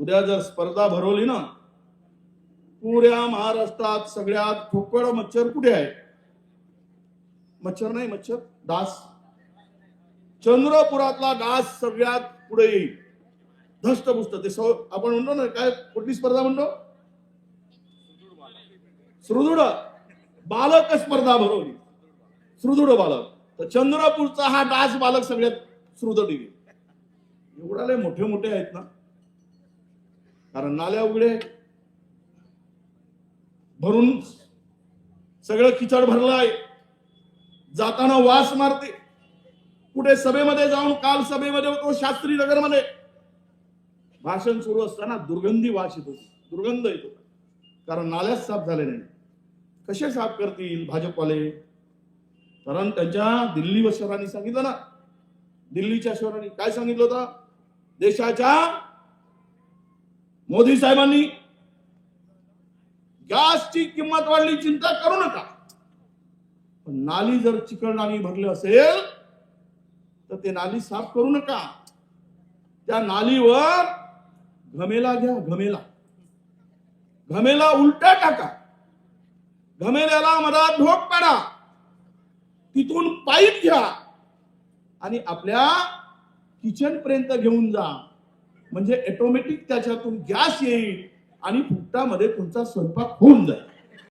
उद्या जर स्पर्धा भरवली ना पुऱ्या महाराष्ट्रात सगळ्यात ठोकळ मच्छर कुठे आहे? मच्छर नाही मच्छर. डास. चंद्रपुरातला डास सगळ्यात पुढे येईल. धष्टपुष्ट. ते सौ आपण म्हणतो ना काय कुठली स्पर्धा म्हणतो? सुदृढ. बालक स्पर्धा भरवली. सुदृढ बालक. तर चंद्रपूरचा हा डास बालक सगळ्यात सुदृढ येईल. एवढा लय मोठे मोठे आहेत ना. कारण नाल्या उघडे भरून सगळं खिचड आहे. जाताना वास मारते. कुठे सभेमध्ये जाऊन काल सभेमध्ये होतो शास्त्री नगरमध्ये. भाषण सुरू असताना दुर्गंधी वास येतो. दुर्गंध येतो. कारण नाल्याच साफ झाले नाही. कसे साफ करतील भाजपवाले? कारण त्यांच्या दिल्ली शहरांनी सांगितलं ना. दिल्लीच्या शहरांनी काय सांगितलं होतं? देशाच्या मोदी साहेबांनी गॅसची किंमत वाढली चिंता करू नका. पण नाली जर चिकण नाली भरले असेल तर ते नाली साफ करू नका. त्या नालीवर घमेला घ्या घमेला. घमेला उलटा टाका. घमेल्याला मधात ढोक पाडा. तिथून पाईप घ्या. आणि आपल्या किचन पर्यंत घेऊन जा. म्हणजे ऑटोमॅटिक त्याच्यातून गॅस येईल आणि फुकटामध्ये तुमचा स्वयंपाक होऊन जाईल.